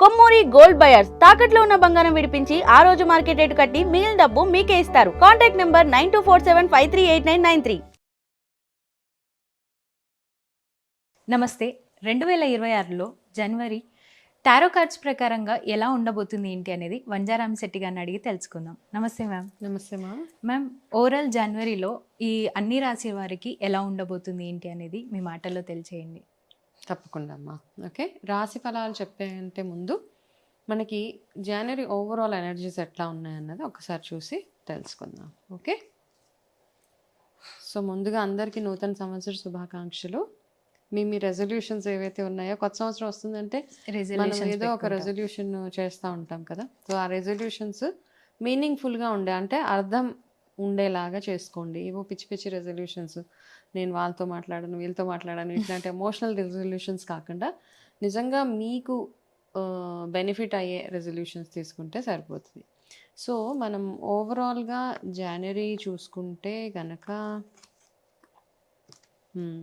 Kommuri gold buyers తాకట్లో ఉన్న బంగారం విడిపించి ఆ రోజు మార్కెట్ రేటు కట్టి మిగిలిన డబ్బు మీకే ఇస్తారు. Contact number nine two four seven five three eight nine nine three. నమస్తే. రెండు వేల ఇరవై ఆరులో జనవరి టారో కార్డ్స్ ప్రకారంగా ఎలా ఉండబోతుంది ఏంటి అనేది వంజారాం శెట్టి గారిని అడిగి తెలుసుకుందాం. నమస్తే మ్యామ్. నమస్తే మా మ్యామ్ ఓవరాల్ జనవరిలో ఈ అన్ని రాశి వారికి ఎలా ఉండబోతుంది ఏంటి అనేది మీ మాటల్లో తెలియచేయండి. తప్పకుండా అమ్మా. ఓకే? రాశి ఫలాలు చెప్పే అంటే ముందు మనకి జనవరి ఓవరాల్ ఎనర్జీస్ ఎట్లా ఉన్నాయన్నది ఒకసారి చూసి తెలుసుకుందాం. ఓకే? సో ముందుగా అందరికీ నూతన సంవత్సర శుభాకాంక్షలు. మీ మీ రెజల్యూషన్స్ ఏవైతే ఉన్నాయో కొత్త సంవత్సరం వస్తుందంటే మనం ఏదో ఒక. రెజల్యూషన్ చేస్తూ ఉంటాం కదా. సో ఆ రెజల్యూషన్స్ మీనింగ్ఫుల్గా ఉండే అంటే అర్థం ఉండేలాగా చేసుకోండి. ఏవో పిచ్చి పిచ్చి రెజల్యూషన్స్ నేను వాళ్ళతో మాట్లాడను వీళ్ళతో మాట్లాడను ఇట్లాంటి ఎమోషనల్ రెజల్యూషన్స్ కాకుండా నిజంగా మీకు బెనిఫిట్ అయ్యే రెజల్యూషన్స్ తీసుకుంటే సరిపోతుంది. సో మనం ఓవరాల్గా జనవరి చూసుకుంటే గనక hmm,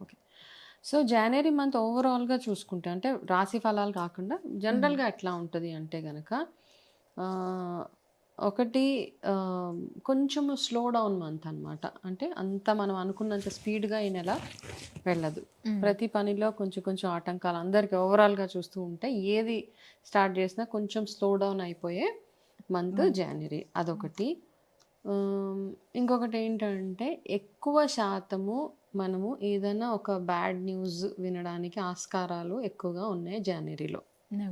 okay. So January month ఓవరాల్గా చూసుకుంటే అంటే రాశి ఫలాలు కాకుండా జనరల్గా ఎట్లా ఉంటుంది అంటే గనక ఆ, ఒకటి ఆ, కొంచెము స్లో డౌన్ మంత్ అన్నమాట. అంటే అంత మనం అనుకున్నంత స్పీడ్గా ఈ నెల వెళ్ళదు. ప్రతి పనిలో కొంచెం కొంచెం ఆటంకాలు అందరికి ఓవరాల్గా చూస్తూ ఉంటే ఏది స్టార్ట్ చేసినా కొంచెం స్లో డౌన్ అయిపోయే మంత్ జనవరి అదొకటి. ఇంకొకటి ఏంటంటే ఎక్కువ శాతము మనము ఏదైనా ఒక బ్యాడ్ న్యూస్ వినడానికి ఆస్కారాలు ఎక్కువగా ఉన్నాయి జనవరిలో.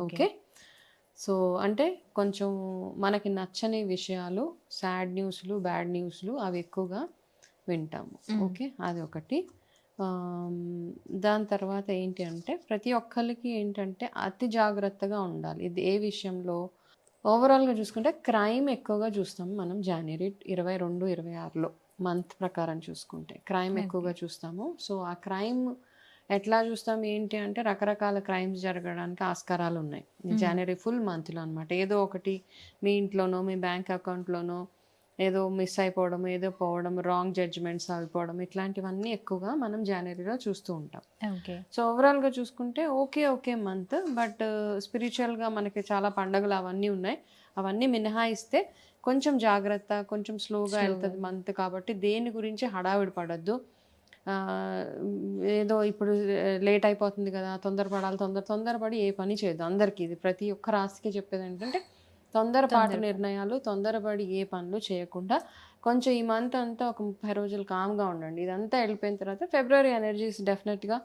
ఓకే? సో అంటే కొంచెం మనకి నచ్చని విషయాలు సాడ్ న్యూస్లు బ్యాడ్ న్యూస్లు అవి ఎక్కువగా వింటాము. ఓకే? అది ఒకటి. దాని తర్వాత ఏంటి అంటే ప్రతి ఒక్కరికి ఏంటంటే అతి జాగ్రత్తగా ఉండాలి. ఇది ఏ విషయంలో? ఓవరాల్గా చూసుకుంటే క్రైమ్ ఎక్కువగా చూస్తాం మనం జనవరి ఇరవై రెండు ఇరవై ఆరులో. మంత్ ప్రకారం చూసుకుంటే. క్రైమ్ ఎక్కువగా చూస్తాము. సో ఆ క్రైమ్ ఎట్లా చూస్తాం ఏంటి అంటే రకరకాల క్రైమ్స్ జరగడానికి ఆస్కారాలు ఉన్నాయి. జనవరి ఫుల్ మంత్లో అనమాట ఏదో ఒకటి మీ ఇంట్లోనో మీ బ్యాంక్ అకౌంట్లోనో ఏదో మిస్ అయిపోవడం ఏదో పోవడం రాంగ్ జడ్జ్మెంట్స్ అయిపోవడం ఇట్లాంటివన్నీ ఎక్కువగా మనం జనవరిలో చూస్తూ ఉంటాం. ఓకే. సో ఓవరాల్గా చూసుకుంటే ఓకే ఓకే మంత్. బట్ స్పిరిచువల్గా మనకి చాలా పండగలు అవన్నీ ఉన్నాయి. అవన్నీ మినహాయిస్తే కొంచెం జాగ్రత్త కొంచెం స్లోగా వెళ్తుంది మంత్ కాబట్టి దేని గురించి హడావిడి పడద్దు. ఏదో ఇప్పుడు లేట్ అయిపోతుంది కదా తొందరపడాలి తొందర తొందరపడి ఏ పని చేయదు అందరికీ ఇది ప్రతి ఒక్క రాశికి చెప్పేది ఏంటంటే తొందరపాటు నిర్ణయాలు తొందరపడి ఏ పనులు చేయకుండా కొంచెం ఈ మంత్ అంతా ఒక ముప్పై రోజులు కామ్గా ఉండండి. ఇదంతా వెళ్ళిపోయిన తర్వాత ఫిబ్రవరి ఎనర్జీస్ డెఫినెట్గా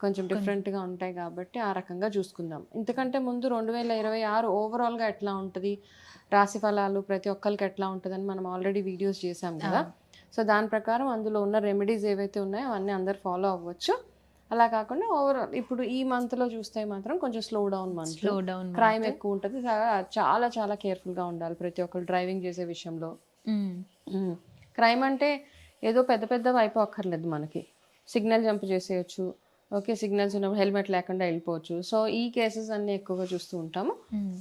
కొంచెం డిఫరెంట్గా ఉంటాయి కాబట్టి ఆ రకంగా చూసుకుందాం. ఇంతకంటే ముందు రెండు వేల ఇరవై ఆరు ఓవరాల్గా ఎట్లా ఉంటుంది? రాశి ఫలాలు ప్రతి ఒక్కరికి ఎట్లా ఉంటుందని మనం ఆల్రెడీ వీడియోస్ చేసాం కదా. సో దాని ప్రకారం అందులో ఉన్న రెమెడీస్ ఏవైతే ఉన్నాయో అవన్నీ అందరు ఫాలో అవ్వచ్చు. అలా కాకుండా ఓవరాల్ ఇప్పుడు ఈ మంత్లో చూస్తే మాత్రం కొంచెం slow down month slow down crime ఎక్కువ ఉంటుంది. చాలా చాలా కేర్ఫుల్గా ఉండాలి ప్రతి ఒక్కరు డ్రైవింగ్ చేసే విషయంలో. క్రైమ్ అంటే ఏదో పెద్ద పెద్దవి అయిపోక్కర్లేదు మనకి. సిగ్నల్ జంప్ చేసేయచ్చు. ఓకే సిగ్నల్స్ ఉన్నప్పుడు హెల్మెట్ లేకుండా వెళ్ళిపోవచ్చు. సో ఈ కేసెస్ అన్ని ఎక్కువగా చూస్తూ ఉంటాము.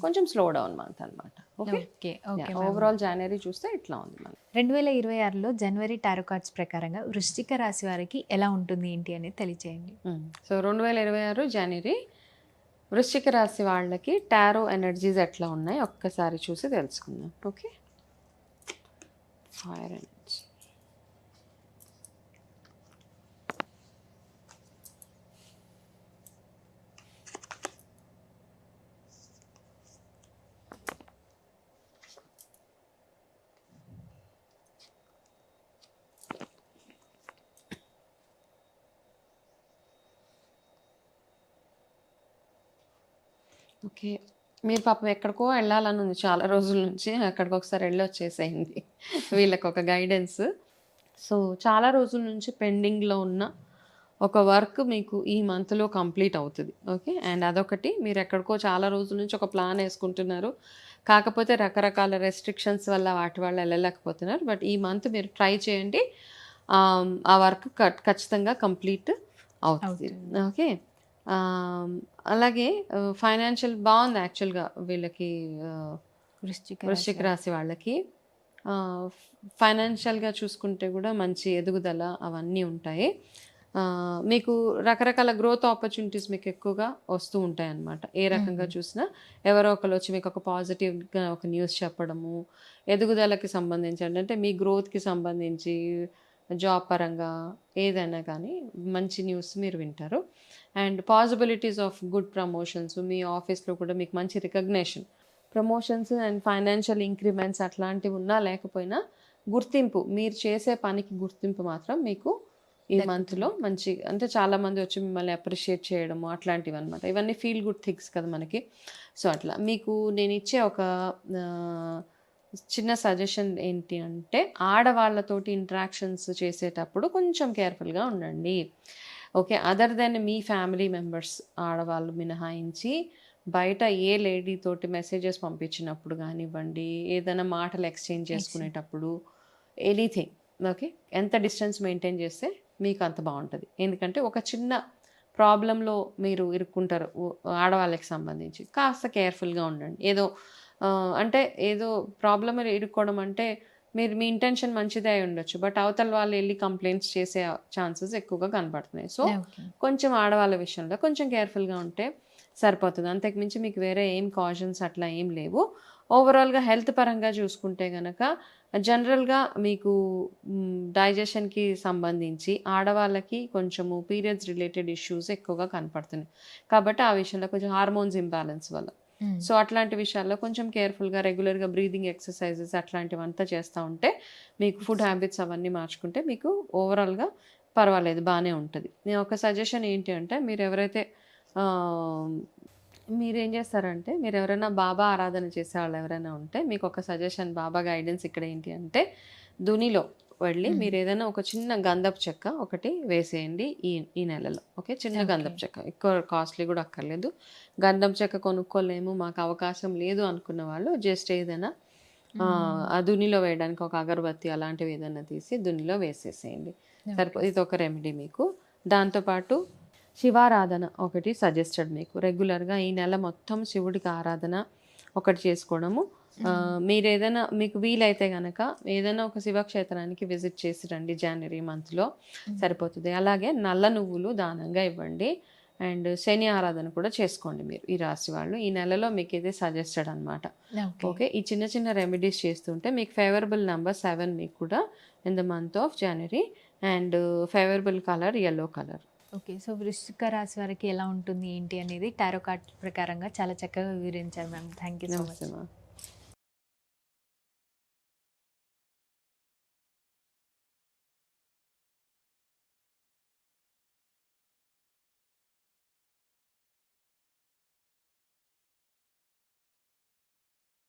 కొంచెం స్లో డౌన్ మంత్ అనమాట ఓకే? ఓకే ఓకే ఓవరాల్ జనవరి చూస్తే ఇట్లా ఉంది మనకి. రెండు వేల ఇరవై ఆరులో జనవరి టారో కార్డ్స్ ప్రకారంగా వృశ్చిక రాశి వారికి ఎలా ఉంటుంది ఏంటి అనేది తెలియచేయండి. సో రెండు వేల ఇరవై ఆరు జనవరి వృశ్చిక రాశి వాళ్ళకి టారో ఎనర్జీస్ ఎట్లా ఉన్నాయి? ఒక్కసారి చూసి తెలుసుకుందాం. Okay fire energy okay. మీరు పాపం ఎక్కడికో వెళ్ళాలని ఉంది. చాలా రోజుల నుంచి అక్కడికి ఒకసారి వెళ్ళి వచ్చేసేయండి. వీళ్ళకి ఒక గైడెన్స్ సో చాలా రోజుల నుంచి పెండింగ్లో ఉన్న ఒక వర్క్ మీకు ఈ మంత్లో కంప్లీట్ అవుతుంది. ఓకే. అండ్ అదొకటి మీరు ఎక్కడికో చాలా రోజుల నుంచి ఒక ప్లాన్ వేసుకుంటున్నారు. కాకపోతే రకరకాల రెస్ట్రిక్షన్స్ వల్ల వాటి వల్ల వెళ్ళలేకపోతున్నారు. బట్ ఈ మంత్ మీరు ట్రై చేయండి. ఆ వర్క్ ఖచ్చితంగా కంప్లీట్ అవుతుంది. ఓకే. అలాగే ఫైనాన్షియల్ బాగుంది యాక్చువల్గా వీళ్ళకి వృశ్చిక వృశ్చిక రాశి వాళ్ళకి ఫైనాన్షియల్గా చూసుకుంటే కూడా మంచి ఎదుగుదల అవన్నీ ఉంటాయి. మీకు రకరకాల గ్రోత్ ఆపర్చునిటీస్ మీకు ఎక్కువగా వస్తూ ఉంటాయి అన్నమాట ఏ రకంగా చూసినా ఎవరో ఒకరు వచ్చి మీకు ఒక పాజిటివ్గా ఒక న్యూస్ చెప్పడము ఎదుగుదలకి సంబంధించి అంటే మీ గ్రోత్కి సంబంధించి జాబ్ పరంగా ఏదైనా కానీ మంచి న్యూస్ మీరు వింటారు. And possibilities of good promotions మీ ఆఫీస్లో కూడా మీకు మంచి recognition. Promotions and financial increments అట్లాంటివి ఉన్నా లేకపోయినా గుర్తింపు మీరు చేసే పనికి గుర్తింపు మాత్రం మీకు ఈ మంత్లో మంచి అంటే చాలా మంది వచ్చి మిమ్మల్ని అప్రిషియేట్ చేయడము అట్లాంటివి అనమాట ఇవన్నీ ఫీల్ గుడ్ థింగ్స్ కదా మనకి. సో అట్లా మీకు నేను ఇచ్చే ఒక చిన్న సజెషన్ ఏంటి అంటే ఆడవాళ్ళతోటి ఇంటరాక్షన్స్ చేసేటప్పుడు కొంచెం కేర్ఫుల్గా ఉండండి. ఓకే అదర్ దెన్ మీ ఫ్యామిలీ మెంబర్స్ ఆడవాళ్ళు మినహాయించి బయట ఏ లేడీ తోటి మెసేజెస్ పంపించినప్పుడు కానివ్వండి ఏదైనా మాటలు ఎక్స్చేంజ్ చేసుకునేటప్పుడు ఎనీథింగ్ ఓకే? ఎంత డిస్టెన్స్ మెయింటైన్ చేస్తే మీకు అంత బాగుంటుంది. ఎందుకంటే ఒక చిన్న ప్రాబ్లంలో మీరు ఇరుక్కుంటారు ఆడవాళ్ళకి సంబంధించి. కాస్త కేర్ఫుల్గా ఉండండి. ఏదో అంటే ఏదో ప్రాబ్లం ఇరుక్కోవడం అంటే మీరు మీ ఇంటెన్షన్ మంచిదే అయి ఉండొచ్చు బట్ అవతల వాళ్ళు వెళ్ళి కంప్లైంట్స్ చేసే ఛాన్సెస్ ఎక్కువగా కనపడుతున్నాయి సో కొంచెం ఆడవాళ్ళ విషయంలో కొంచెం కేర్ఫుల్గా ఉంటే సరిపోతుంది. అంతకుమించి మీకు వేరే ఏం కాజన్స్ అట్లా ఏం లేవు. ఓవరాల్గా హెల్త్ పరంగా చూసుకుంటే కనుక జనరల్గా మీకు డైజెషన్కి సంబంధించి ఆడవాళ్ళకి కొంచెము పీరియడ్స్ రిలేటెడ్ ఇష్యూస్ ఎక్కువగా కనపడుతున్నాయి. కాబట్టి ఆ విషయంలో కొంచెం హార్మోన్స్ ఇంబ్యాలెన్స్ వల్ల. సో అట్లాంటి విషయాల్లో కొంచెం కేర్ఫుల్గా రెగ్యులర్గా బ్రీదింగ్ ఎక్సర్సైజెస్ అట్లాంటివంతా చేస్తూ ఉంటే మీకు ఫుడ్ హ్యాబిట్స్ అవన్నీ మార్చుకుంటే మీకు ఓవరాల్గా పర్వాలేదు బాగానే ఉంటుంది. నేను ఒక సజెషన్ ఏంటి అంటే మీరు ఎవరైతే మీరు ఏం చేస్తారంటే మీరు ఎవరైనా బాబా ఆరాధన చేసే వాళ్ళు ఎవరైనా ఉంటే మీకు ఒక సజెషన్ బాబా గైడెన్స్ ఇక్కడ ఏంటి అంటే దునిలో వెళ్ళి మీరు ఏదైనా ఒక చిన్న గంధపు చెక్క ఒకటి వేసేయండి ఈ ఈ నెలలో. ఓకే? చిన్న గంధపు చెక్క. ఎక్కువ కాస్ట్లీ కూడా అక్కర్లేదు. గంధపు చెక్క కొనుక్కోలేము మాకు అవకాశం లేదు అనుకున్న వాళ్ళు జస్ట్ ఏదైనా ఆ, దునిలో వేయడానికి ఒక అగరబత్తి అలాంటివి ఏదైనా తీసి దునిలో వేసేసేయండి. సరిపో ఇది ఒక రెమెడీ మీకు. దాంతోపాటు శివారాధన ఒకటి సజెస్టెడ్ మీకు. రెగ్యులర్గా ఈ నెల మొత్తం శివుడికి ఆరాధన ఒకటి చేసుకోవడము మీరు ఏదైనా మీకు వీలైతే కనుక ఏదైనా ఒక శివక్షేత్రానికి విజిట్ చేసి రండి జనవరి మంత్లో సరిపోతుంది. అలాగే నల్ల నువ్వులు దానంగా ఇవ్వండి. అండ్ శని ఆరాధన కూడా చేసుకోండి మీరు ఈ రాశి వాళ్ళు. ఈ నెలలో మీకు ఇది సజెస్టెడ్ అనమాట ఓకే. ఈ చిన్న చిన్న రెమెడీస్ చేస్తుంటే మీకు ఫేవరబుల్ నెంబర్ సెవెన్ మీకు కూడా in the month of January and favourable colour yellow colour okay so వృశ్చిక రాశి వారికి ఎలా ఉంటుంది ఏంటి అనేది టారో కార్డ్ ప్రకారంగా చాలా చక్కగా వివరించారు ma'am. Thank you so much నమస్తే మా